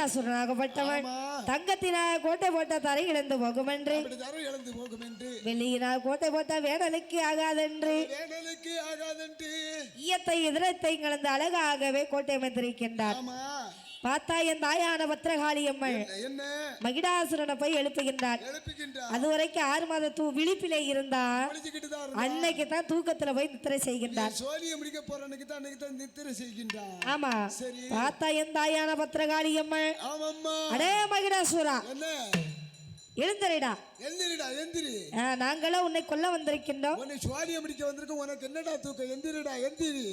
மகிடாசுரனாகப்பட்டவன் ஆமா. தங்கத்தினால் கோட்டை போட்ட தரை இழந்து போகும் என்று அப்படி தரம் இழந்து வெள்ளியினால் கோட்டை போட்ட வேடலுக்கு ஆகாதென்று. வேடலுக்கு ஆகாதென்று. ஈயத்தை இதரத்தை கலந்து அழகாகவே கோட்டை அமைத்திருக்கின்றார் ஆமா. பார்த்தா என் தாயான பத்திரகாளி அம்மள் மகிடாசுரனை போய் எழுப்புகின்றார் அது வரைக்கும் ஆறு மாத தூ விழிப்பிலே இருந்தா. அன்னைக்கு தான் தூக்கத்துல போய் நித்திரை செய்கின்றார் ஆமா. பார்த்தா என் தாயான பத்திரகாளி அம்மள் அடே மகிடாசுரா. என்ன? எழுந்தரிடா. எந்திரிடா எந்திரி ஆ, நாங்களும் உன்னை கொல்ல வந்திருக்கின்றோம். உன்னை சுவாலியை முடிக்க வந்திருக்க உனக்கு என்னடா தூக்கம்? எந்திரிடா எந்திரி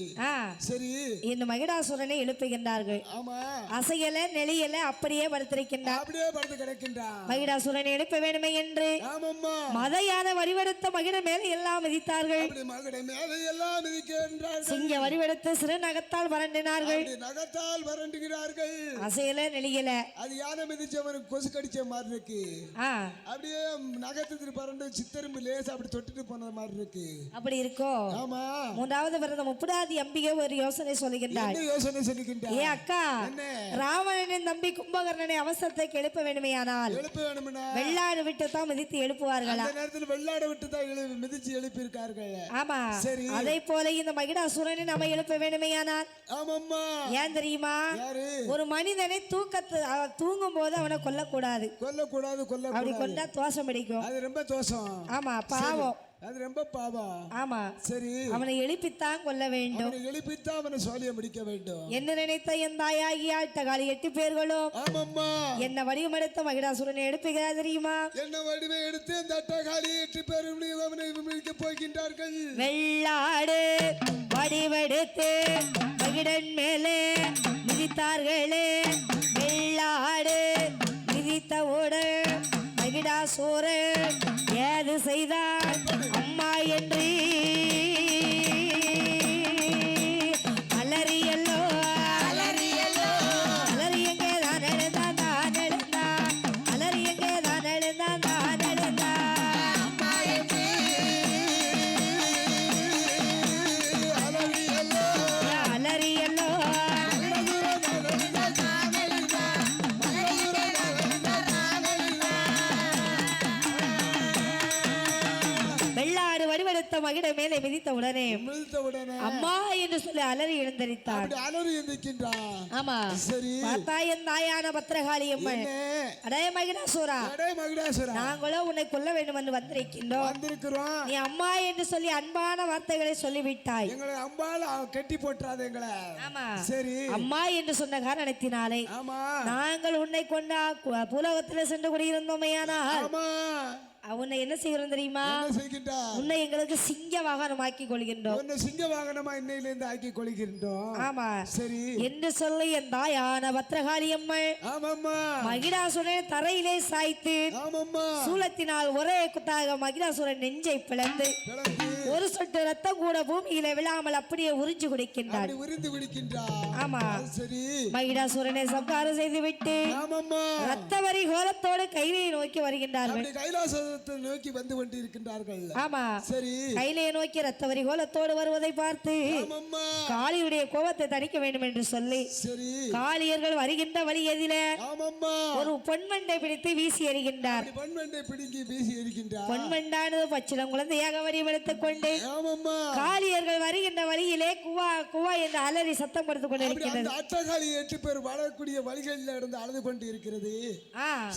சரி. இந்த மகிடாசுரனை எழுப்புகின்றார்கள். ஆமா. அசையல நெளியல அப்படியே படுத்திருக்கின்றார். அப்படியே படுத்து கிடக்கின்றான் மகிடாசுரனை எழுப்ப வேண்டுமே என்று ஆமாம்மா. மதையான வடிவெடுத்த மகிட மேலே எல்லாம் மிதித்தார்கள். மகடை மேலே எல்லாம் மிதிக்கின்றார்கள். சிங்க வடிவெடுத்து சிறு நகத்தால் வறண்டினார்கள் நகத்தால் வறண்டுகிறார்கள். அசையல நெளியல. அது யானை மிதிச்சவனுக்கு கொசு கடிச்ச மாதிரி இருக்கு. ஆ. அப்படியே நகத்துக்கு பறந்து சித்தரும்பு லேசா அப்படி தொட்டுட்டு போன மாதிரி இருக்கு. அப்படி இருக்கோ? ஆமா. மூன்றாவது விரத முப்புடாதி அம்பிகை ஒரு யோசனை சொல்லுகின்றாள். என்ன யோசனை சொல்லிக்கின்ற ஏ அக்கா என்ன? ராவணனின் தம்பி கும்பகர்ணனை அவசரத்தை எழுப்ப வேண்டுமேயானால் எழுப்ப வேணும்னா வெள்ளாடு விட்டு தான் மிதித்து எழுப்புவார்களா? அந்த நேரத்தில் வெள்ளாட விட்டு தான் மிதிச்சு எழுப்பி இருக்கார்கள் ஆமா. சரி. அதே போல இந்த மகிடாசுரனை நம்ம எழுப்ப வேண்டுமேயானால். ஆமாம்மா. ஏன் தெரியுமா? ஒரு மனிதனை தூக்கத்து தூங்கும் போது அவனை கொல்லக்கூடாது கொல்லக்கூடாது. அப்படி கொண்டா தோஷம் அடிக்கும் அது ரொம்ப தோஷம். ஆமா பாவம். அது ரொம்ப பாவம். ஆமா. சரி. அவனை எழுப்பித்தான் கொல்ல வேண்டும். அவனை எழுப்பித்தான் அவனை சோழியை முடிக்க வேண்டும். என்ன நினைத்த என் தாயாகிய அட்டகாலி எட்டு பேர்களும்? ஆமாம்மா. என்ன வடிவமெடுத்த மகிடாசுரனை எழுப்புகிறார் தெரியுமா? என்ன வடிவை எடுத்து இந்த அட்டகாளி எட்டு பேரும் அவனை முடிக்க போகின்றார்கள்? வெள்ளாடு வடிவெடுத்து மகிடன் மேலே மிதித்தார்களே. வெள்ளாடு மிதித்தவுடன் சோறு. ஏது செய்தார் அம்மா என்று மகிட மேலே மிதித்த உடனே மிழ்த்த உடனே அம்மா என்று சொல்லி அலறி எழுந்தரித்தாள். அப்படி அலறி எந்திருக்கின்றான் ஆமா. சரி. பார்த்தா என் தாயான பத்திரகாளி அம்மன். அடே மகிடாசூரா அடே மகுடாசுரா நாங்களும் உன்னை கொல்ல வேண்டும் என்று வந்திருக்கின்றோம். வந்திருக்கிறோம். நீ அம்மா என்று சொல்லி அன்பான வார்த்தைகளை சொல்லிவிட்டாய். எங்களை அம்பால கட்டி போட்டுறாத எங்களை. ஆமா. சரி. அம்மா என்று சொன்ன காரணத்தினாலே ஆமா. நாங்கள் உன்னை கொண்டா பூலோகத்தில் சென்று குடியிருந்தோமையானால் ஆமா. உன்னை என்ன செய்கிறோம் தெரியுமா? உன்னை எங்களுக்கு சிங்க வாகனமாக்கி கொள்கின்றோம் உன்னை சிங்க வாகனமா இன்னையிலிருந்து ஆக்கி கொள்கின்றோம் ஆமா. சரி. என்று சொல்லி என் தாயான பத்ரகாளி அம்மல் ஆமாம்மா. மகிடாசுரனை தரையிலே சாய்த்து ஆமாம்மா. சூலத்தினால் ஒரே குத்தாக மகிடாசுரன் நெஞ்சை பிளந்து பிளந்து ஒரு சொட்டு ரத்தம் கூட பூமியில விழாமல் அப்படியே உறிஞ்சு குடிக்கின்றார். உறிந்து குடிக்கின்றா ஆமா. சரி. மகிடாசுரனை சம்காரம் செய்து விட்டு ஆமாம்மா. ரத்தவரி கோலத்தோடு கைலையை நோக்கி வருகின்றார்கள். கைலாசத்தை நோக்கி வந்து கொண்டு இருக்கின்றார்கள் ஆமா. சரி. கைலையை நோக்கி ரத்தவரி கோலத்தோடு வருவதை பார்த்து காளியுடைய கோபத்தை தணிக்க வேண்டும் என்று சொல்லி சரி. காளியர்கள் வருகின்ற வழி எதில ஒரு பொன்மண்டை பிடித்து வீசி எறிகின்றார். அப்படி பண்பண்டை பிடுங்கி பேசி இருக்கின்றார் பொன்மண்டானது பச்சிலம் குழந்தையாக வடிவெடுத்துக் கொண்டு காளியர்கள் வருகின்ற வழியிலே குவா குவா என்று அலறி சத்தம் கொடுத்து கொண்டு அந்த அட்டகாளி எட்டு பேர் வாழக்கூடிய வழிகளில் இருந்து அழுது கொண்டு இருக்கிறது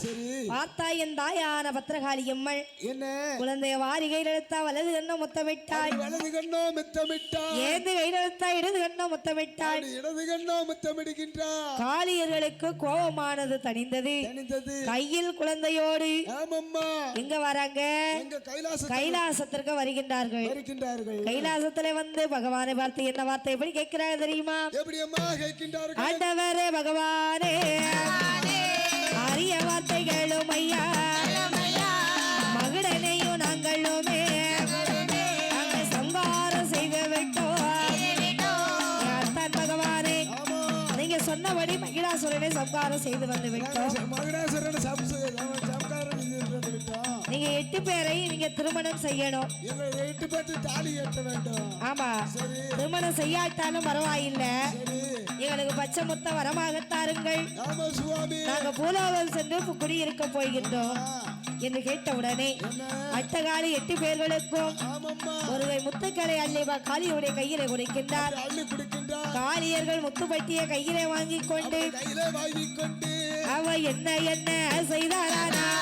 சரி. பார்த்தா என் தாயான பத்திரகாளி அம்மள் என்ன? குழந்தைய வாரி கையில் எடுத்தா வலது கண்ண முத்தமிட்டாய். வலது கண்ணோ மித்தமிட்டா ஏந்து கையில் எடுத்தா இடது கண்ண முத்தமிட்டாய். இடது கண்ணோ மித்தமிடுகின்றா காளியர்களுக்கு கோபமானது தணிந்தது. கையில் குழந்தையோடு ஆமாம்மா. எங்க வராங்க? கைலாசத்திற்கு வருகின்றார்கள். இருக்கின்றார்கள் கைலாசத்துல வந்து பகவானை பார்த்து என்ன வார்த்தை எப்படி கேட்கிறாங்க தெரியுமா? ஆண்டவரே பகவானே அரிய வார்த்தைகளும் ஐயா. மகிழனையும் நாங்களுமே நாங்கள் சங்காரம் செய்து விட்டோம். பகவானே நீங்க சொன்னபடி மகிழாசுரனை சங்காரம் செய்து வந்து விட்டோம். நீங்க எட்டு பேரை நீங்க திருமணம் செய்யணும். எட்டு பேர்த்து தாலி ஏற்ற வேண்டும். ஆமா. திருமணம் செய்யாட்டாலும் பரவாயில்லை. எங்களுக்கு பச்சை முத்த வரமாக தாருங்கள். நாங்க பூலோகம் சென்று குடியிருக்க போகின்றோம். என்று கேட்டவுடனே என்ன? அட்டகாலி எட்டு பேர்களுக்கும் ஒருவை முத்துக்களை அள்ளிவா காளியுடைய கையிலே கொடுக்கின்றார். காளியர்கள் முத்துப்பட்டியை கையில வாங்கிக் கொண்டு அவ என்ன என்ன செய்தாரானா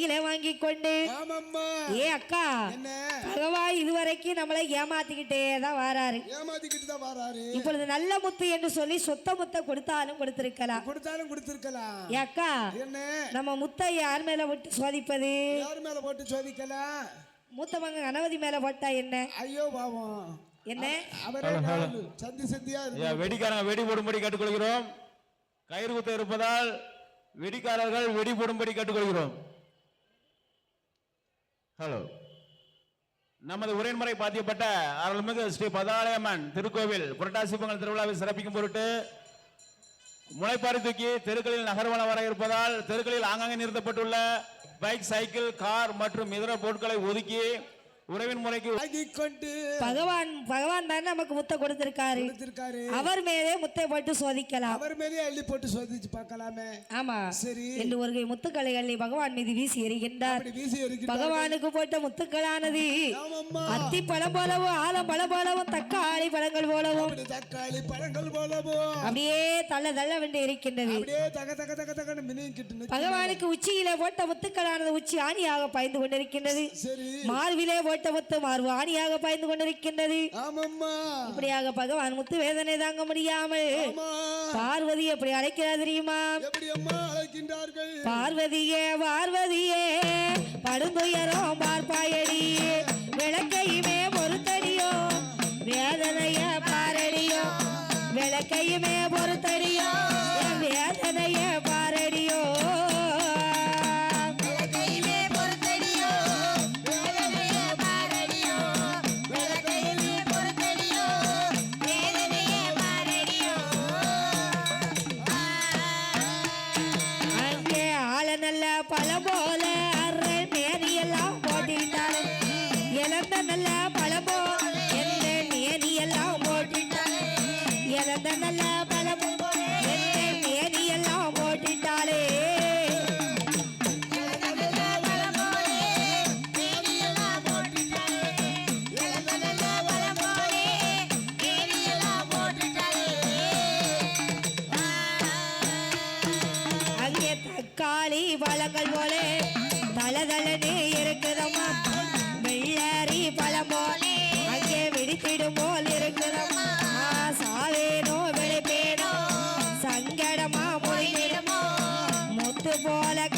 கையிலே வாங்கிக் கொண்டு ஏ அக்கா என்ன? பகவான் இதுவரைக்கும் நம்மளை ஏமாத்திக்கிட்டே தான் வராரு. ஏமாத்திக்கிட்டு தான் வராரு. இப்பொழுது நல்ல முத்து என்று சொல்லி சொத்த முத்தை கொடுத்தாலும் கொடுத்திருக்கலாம். கொடுத்தாலும் கொடுத்திருக்கலாம். ஏ அக்கா என்ன? நம்ம முத்தை யார் மேல விட்டு சோதிப்பது? யார் மேல போட்டு சோதிக்கலாம் மூத்த மகன் கணபதி மேல போட்டா என்ன? ஐயோ பாவம். என்ன? சந்தி சந்தியா வெடிக்காரங்க வெடி போடும்படி கேட்டுக்கொள்கிறோம். கயிறு குத்த இருப்பதால் வெடிக்காரர்கள் வெடி போடும்படி கேட்டுக்கொள்கிறோம். ஹலோ நமது உரைமுறை பாத்தியப்பட்ட அருள்மிகு ஸ்ரீ பதாலயம்மன் திருக்கோவில் புரட்டாசி பொங்கல் திருவிழாவை சிறப்பிக்கும் பொருட்டு முளைப்பாரி தூக்கி தெருக்களில் நகர்வலம் வர இருப்பதால் தெருக்களில் ஆங்காங்கே நிறுத்தப்பட்டுள்ள பைக் சைக்கிள் கார் மற்றும் இதர பொருட்களை ஒதுக்கி உறவின் முறைக்கு வாங்கிக் கொண்டு பகவான் பகவான் தானே நமக்கு முத்தை கொடுத்திருக்காரு. கொடுத்திருக்காரு. அவர் மேலே முத்தை போட்டு சோதிக்கலாம். அவர் மேலே அள்ளி போட்டு சோதிச்சு பார்க்கலாமே. ஆமா. சரி. என்று ஒரு கை முத்துக்களை அள்ளி பகவான் மீது வீசி எறிகின்றார். அப்படி வீசி இருக்கிறார் பகவானுக்கு போட்ட முத்துக்களானது. அத்தி பழம் போலவும் ஆலம் பழம் போலவும் தக்காளி பழங்கள் போலவும். அப்படி தக்காளி பழங்கள் போலவோ அப்படியே தள்ள தள்ள வென்று இருக்கின்றது அப்படியே தக தக தக தகன்னு மினிக்கிட்டு நிக்கு. பகவானுக்கு உச்சியிலே போட்ட முத்துக்களானது உச்சி ஆணியாக பாய்ந்து கொண்டிருக்கின்றது. சரி. மார்பிலே போட்ட மார்பு ஆணியாக பாய்ந்து கொண்டிருக்கின்றது. இப்படியாக பகவான் முத்து வேதனை தாங்க முடியாமல் பார்வதி எப்படி அழைக்கிறார் தெரியுமா? பார்வதியே பார்வதியே படுந்துயரம் பார்ப்பாயடி. விளக்கையுமே பழம் போல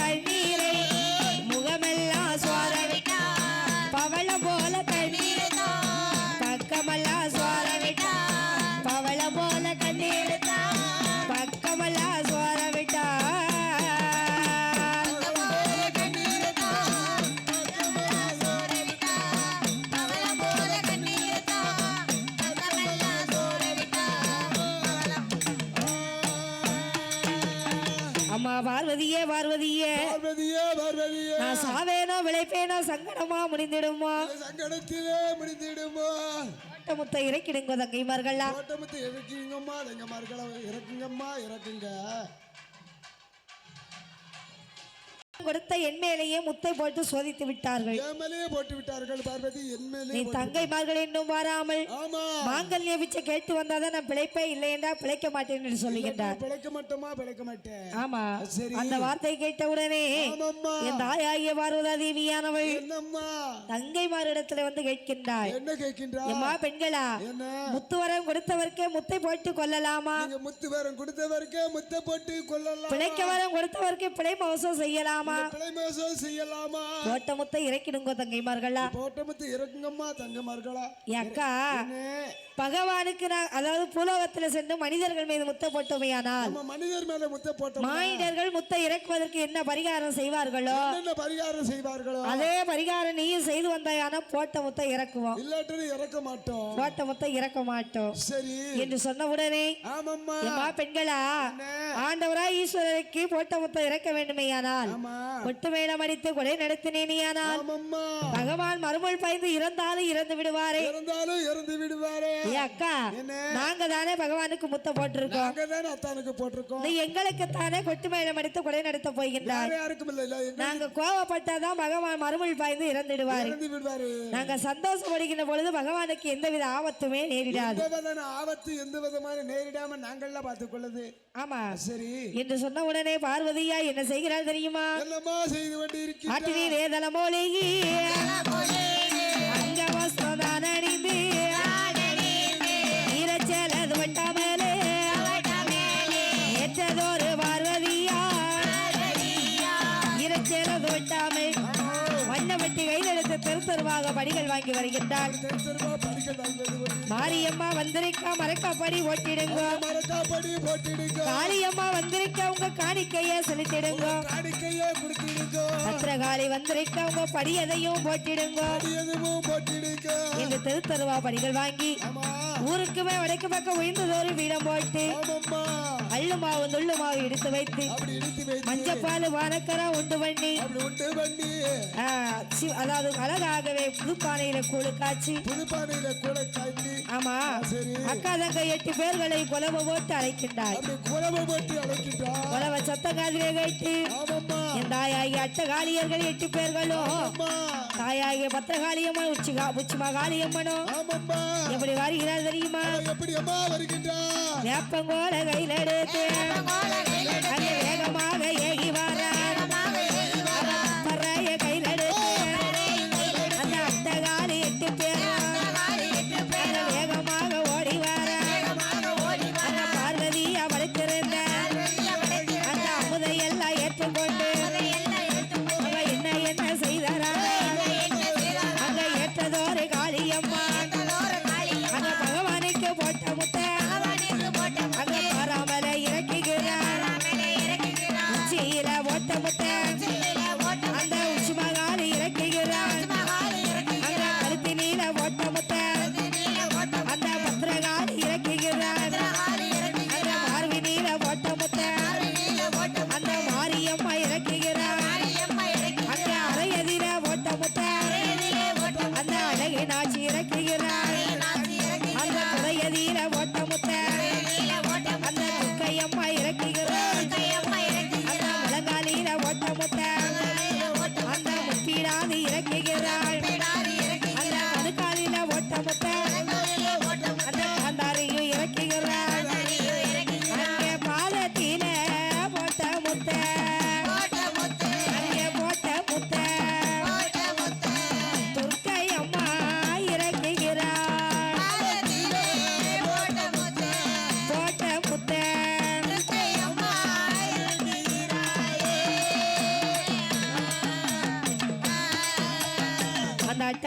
கண்ணீரை முகமெல்லாம் சோதவிட்டா பவளம் போல பார்வதியே. பார்வதியே பார்வதியே. பார்வதியே நான் சாவேனோ விளைப்பேனோ சங்கடமா முடிந்திடுமோ? சங்கடத்திலே முடிந்திடுமோ? முட்டை முத்தை இறக்கிடுங்க தங்கைமார்கள்லாம் தோட்டமத்தை இறக்குங்கம்மா எங்க மறுக்களை இறக்குங்கம்மா இறக்குங்க. கொடுத்த என் மேலேயே முத்தை போட்டு சோதித்து விட்டார்கள். போட்டு விட்டார்கள் பார்வதி நீ தங்கைமார்கள் இன்னும் வராமல் மாங்கல்ய பிச்சை கேட்டு வந்தாதான் நான் பிழைப்பே இல்லை என்றால் பிழைக்க மாட்டேன் என்று சொல்லுகின்றார். பிழைக்க மாட்டோமா? பிழைக்க மாட்டேன். ஆமா. அந்த வார்த்தை கேட்டவுடனே ஆமாம்மா. என் தாயாகிய பார்வதா தேவியானவள் தங்கைமாரிடத்துல வந்து கேட்கின்றாள். என்ன கேட்கின்றா? எம்மா பெண்களா முத்துவரம் கொடுத்தவர்க்கே முத்தை போட்டு கொள்ளலாமா நீங்க முத்து வேறம் கொடுத்தவருக்கே முத்தை போட்டு கொள்ளலாம் பிழைக்க வரம் கொடுத்தவர்க்கே பிழை மோசம் செய்யலாமா? செய்யலாமா பிழை மோசம் செய்யலாமா? போட்ட முத்த இறக்கிடுங்கோ தங்கைமார்களா. போட்டமத்து இறக்குங்கம்மா தங்கமார்களா. என் அக்கா என்ன? பகவானுக்கு நான் அதாவது பூலோகத்துல சென்று மனிதர்கள் மீது முத்த போட்டோமையானால். மனிதர் மேல முத்த போட்டோம்? மானிடர்கள் முத்த இறக்குவதற்கு என்ன பரிகாரம் செய்வார்களோ? பரிகாரம் செய்வார்களோ? அதே பரிகாரம் நீயும் செய்து வந்தாயானா போட்ட முத்த இறக்குவோம். இல்லாட்டி இறக்க மாட்டோம். போட்ட முத்த இறக்க மாட்டோம். சரி. என்று சொன்ன உடனே ஆமாம்மா. பெண்களா ஆண்டவரா ஈஸ்வரருக்கு போட்ட முத்த இறக்க வேண்டுமேயானால் ஆமா. கொட்டு மேளம் அடித்து கொலை நடத்தினேனியானால் பகவான் மறுமொழி பாய்ந்து இறந்தாலும் இறந்து விடுவாரே. இறந்தாலும் இறந்து விடுவாரே. அக்கா? நாங்க தானே பகவானுக்கு முத்த போட்டிருக்கோம். நாங்க தானே அத்தானுக்கு போட்டிருக்கோம். நீ எங்களுக்கு தானே கொட்டு மேளம் அடித்து கொலை நடத்த போகின்றார் யாருக்கும் இல்ல நாங்க கோவப்பட்டாதான் பகவான் மறுமொழி பாய்ந்து இறந்துடுவாரு. இறந்து விடுவாரு. நாங்க சந்தோஷப்படுகின்ற பொழுது பகவானுக்கு எந்தவித ஆபத்துமே நேரிடாது. ஆபத்து எந்த விதமான நேரிடாம நாங்கள்லாம் பார்த்துக் கொள்ளுது ஆமா. சரி. என்று சொன்ன உடனே பார்வதியா என்ன செய்கிறாள் தெரியுமா? என்னம்மா செய்து கொண்டு இருக்கிற ஆட்டினி தெருவாக படிகள் வாங்கி வருகின்றாள் மாரியம்மா வந்திருக்கா மரக்காப்படி ஓட்டிடுங்க காளியம்மா வந்திருக்கா உங்க காணிக்கைய செலுத்திடுங்க. பத்திரகாளி வந்திருக்கா உங்க படியதையும் போட்டிடுங்க. அடி எதுவும் தெரு தெருவா படிகள் வாங்கி ஊருக்குமே வடக்கு பக்கம் உயர்ந்ததொரு வீடம் போட்டு அள்ளு மாவு நுள்ளு மாவு எடுத்து வைத்து வைத்து. மஞ்சப்பால் வானக்கரா உண்டு பண்ணி அதாவது அழகாகவே புதுப்பானையில கூழு காய்ச்சி புதுப்பானையில கூட காய்ச்சி. ஆமா அக்கா தங்க எட்டு பேர்களை குலவு போட்டு அழைக்கின்றாய் குழம்பு போட்டு அழைக்கிட்டா குலவ சத்த காதிலே அட்டகாளியர்கள் எட்டு பேர்களும் தாயாகிய பத்திரகாளியம்மன் உச்சிகா உச்சிமா காளியம்மனும் ஆமாம்மா. எப்படி வருகிறார் தெரியுமா? எப்படி அம்மா வருகின்றா வேப்பங்கோல கையில் எடுத்து வேகமாக ஏகி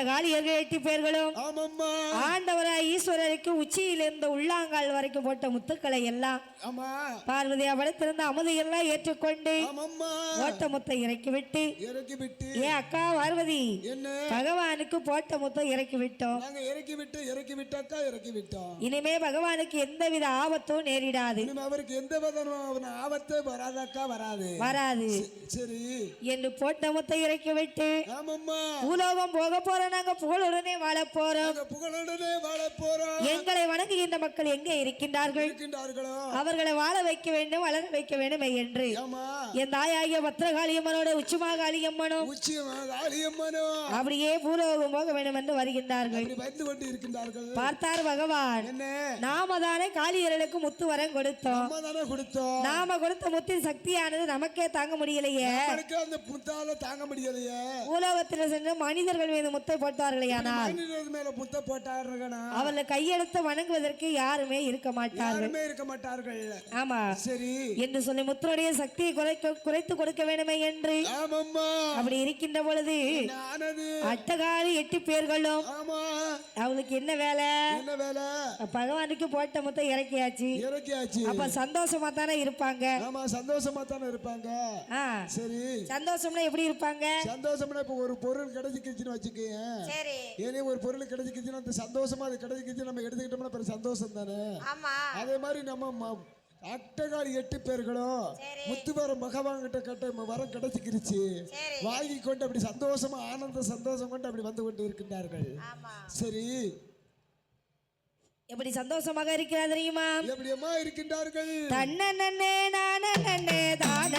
அந்த அட்டகாளியர்கள் எட்டு பேர்களும் ஆண்டவராய் ஈஸ்வரருக்கு உச்சியில் இருந்த உள்ளாங்கால் வரைக்கும் போட்ட முத்துக்களை எல்லாம் பார்வதி அவளத்திருந்த அமுதையெல்லாம் ஏற்றுக்கொண்டு ஓட்ட முத்தை இறக்கி விட்டு இறக்கி விட்டு ஏ அக்கா பார்வதி பகவானுக்கு போட்ட முத்தை இறக்கி விட்டோம் இறக்கி விட்டு இறக்கி விட்டாக்கா இறக்கி விட்டோம் இனிமே பகவானுக்கு எந்தவித ஆபத்தும் நேரிடாது. அவருக்கு எந்த விதமான ஆபத்தே வராதாக்கா வராது. வராது. சரி. என்று போட்ட முத்தை இறக்கி விட்டு ஆமாம்மா. பூலோகம் போக போறோம் நாங்க புகழுடனே வாழ போறோம். புகழுடனே எங்களை வணங்குகின்ற மக்கள் எங்கே இருக்கின்றார்கள்? அவர்களை வாழ வைக்க வேண்டும் வளர வைக்க வேண்டும் என்று. என் தாயாகிய பத்திரகாளியம்மனோட உச்சமாக அழியம்மனோ அப்படியே பூலோகம் போக வேண்டும் என்று வருகின்றார்கள். பார்த்தார் பகவான். நாமதானே காளியர்களுக்கு முத்து வரம் கொடுத்தோம். நாம கொடுத்த முத்தின் சக்தியானது நமக்கே தாங்க முடியலையே. தாங்க முடியலையே. பூலோகத்தில் சென்று மனிதர்கள் மீது முத்தை போட்டார்களே ஆனால். மேல முத்தை போட்டார்கள் அவளை கையெழுத்த வணங்குவதற்கு யாருமே இருக்க மாட்டார்கள். இருக்க மாட்டார்கள். ஆமா. சரி. என்று சொல்லி முத்தனுடைய சக்தியை குறைக்க குறைத்து கொடுக்க வேண்டுமே என்று அப்படி இருக்கின்ற பொழுது அட்டகாரி எட்டு பேர்களும் அவளுக்கு என்ன வேலை? பகவானுக்கு போட்ட மொத்தம் இறக்கியாச்சு. இறக்கியாச்சு. அப்ப சந்தோஷமா தானே இருப்பாங்க? ஆமா சந்தோஷமா தானே இருப்பாங்க சரி. சந்தோஷம்னா எப்படி இருப்பாங்க? சந்தோஷம்னா இப்ப ஒரு பொருள் கிடைச்சிக்கிச்சுன்னு வச்சுக்கேன் சரி. ஏனே ஒரு பொருள் கிடைச்சிக்கிச்சுன்னா அந்த சந்தோஷம் சந்தோஷமா அது கிடைக்கிச்சு நம்ம எடுத்துக்கிட்டோம்னா பெரிய சந்தோஷம் தானே அதே மாதிரி நம்ம அட்டகால் எட்டு பேர்களும் முத்துவார மகவாங்கிட்ட கட்ட வரம் கிடைச்சிக்கிருச்சு. வாங்கி கொண்டு அப்படி சந்தோஷமா ஆனந்த சந்தோஷம் கொண்டு அப்படி வந்து கொண்டு இருக்கின்றார்கள். சரி. எப்படி சந்தோஷமாக இருக்கிறார் தெரியுமா? எப்படியம்மா இருக்கின்றார்கள்? தன்னே நானே தான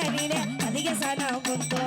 அலங்கார பந்தலிலே அதிக சனம் குந்தோ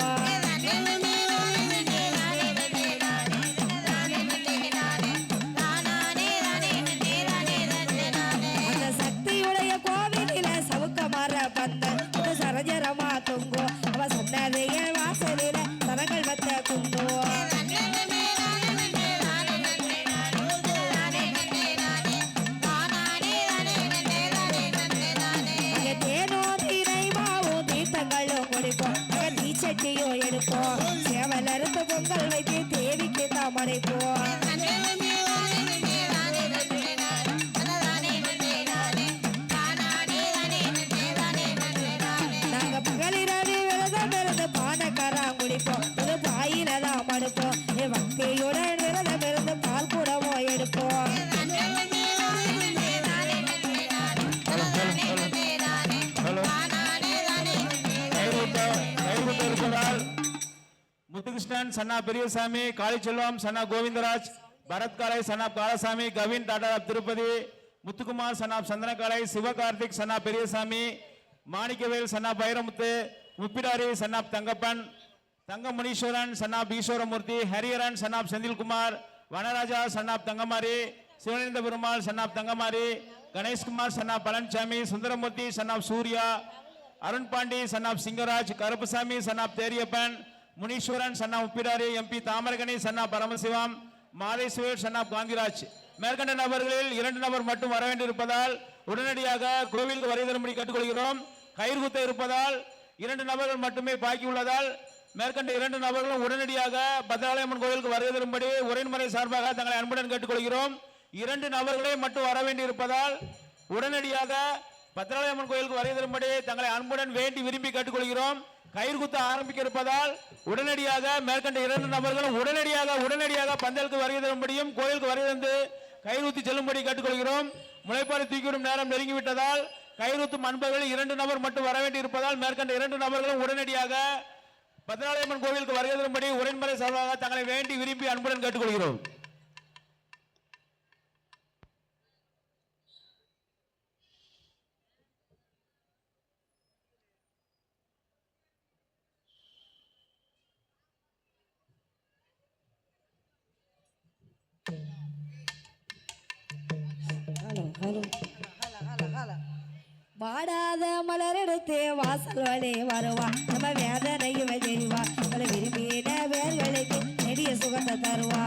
எடுப்போம். குடிப்போம் இது பாயில தான் மடுப்போம் ஏ பக்தியுடன் விரதம் இருந்து பால் கூடவோ எடுப்போம். ஹலோ முத்துகிருஷ்ணன் சன்னா பெரியசாமி காளிச்செல்வம் சன்னா கோவிந்தராஜ் பரத்காலை சன்னா காலசாமி கவின் டாடா திருப்பதி முத்துக்குமார் சன்னா சந்தனகாலை சிவகார்த்திக் சன்னா பெரியசாமி மாணிக்கவேல் சன்னா பைரமுத்து முப்பிடாரி சன்னாப் தங்கப்பன் தங்கமுனீஸ்வரன் சன்னாப் ஈஸ்வரமூர்த்தி ஹரிஹரன் சன்னாப் செந்தில்குமார் வனராஜா சன்னாப் தங்கமாரி சிவனேந்த பெருமாள் சன்னாப் தங்கமாரி கணேஷ்குமார் சன்னாப் பழனிசாமி சுந்தரமூர்த்தி சன்னாப் சூர்யா அருண் பாண்டி சன்னாப் சிங்கராஜ் கருப்புசாமி சன்னாப் தேரியப்பன் முனீஸ்வரன் சன்னா உப்பிடாரி எம்பி தாமரகனி சன்னா பரமசிவம் மாதேஸ்வர் சன்னாப் காந்திராஜ் மேற்கண்ட நபர்களில் இரண்டு நபர் மட்டும் வர வேண்டியிருப்பதால் உடனடியாக கோவிலுக்கு வருகை தரும்படி கேட்டுக்கொள்கிறோம் கயிறு குத்த இருப்பதால் இரண்டு நபர்கள் மட்டுமே பாக்கி உள்ளதால் மேற்கண்ட இரண்டு நபர்களும் உடனடியாக பத்ராலயம்மன் கோவிலுக்கு வருகை தரும்படி உரைமுறை சார்பாக தங்களை அன்புடன் கேட்டுக்கொள்கிறோம். இரண்டு நபர்களே மட்டும் வர வேண்டியிருப்பதால் உடனடியாக பத்ராலயம்மன் கோயிலுக்கு வருகை தரும்படி தங்களை அன்புடன் வேண்டி விரும்பி கேட்டுக்கொள்கிறோம். கயிறு குத்த ஆரம்பிக்க இருப்பதால் உடனடியாக மேற்கண்ட இரண்டு நபர்களும் உடனடியாக உடனடியாக பந்தலுக்கு வருகை தரும்படியும் கோயிலுக்கு வருகை தந்து கயிறு செல்லும்படி கேட்டுக்கொள்கிறோம். முளைப்பாறை தூக்கிவிடும் நேரம் நெருங்கிவிட்டதால் கயிறுத்தும் அன்பர்கள் இரண்டு நபர் மட்டும் வர வேண்டி இருப்பதால் மேற்கண்ட இரண்டு நபர்களும் உடனடியாக பத்ராலயம்மன் கோவிலுக்கு வருகை தரும்படி உடன்முறை சார்பாக தங்களை வேண்டி விரும்பி அன்புடன் கேட்டுக்கொள்கிறோம். வாடாத மலரெடுத்து வாசல் வழி வருவா. நம்ம வேதனையும் தெரிவா. விரும்பின வேர்களுக்கு நெடிய சுகத்தை தருவா.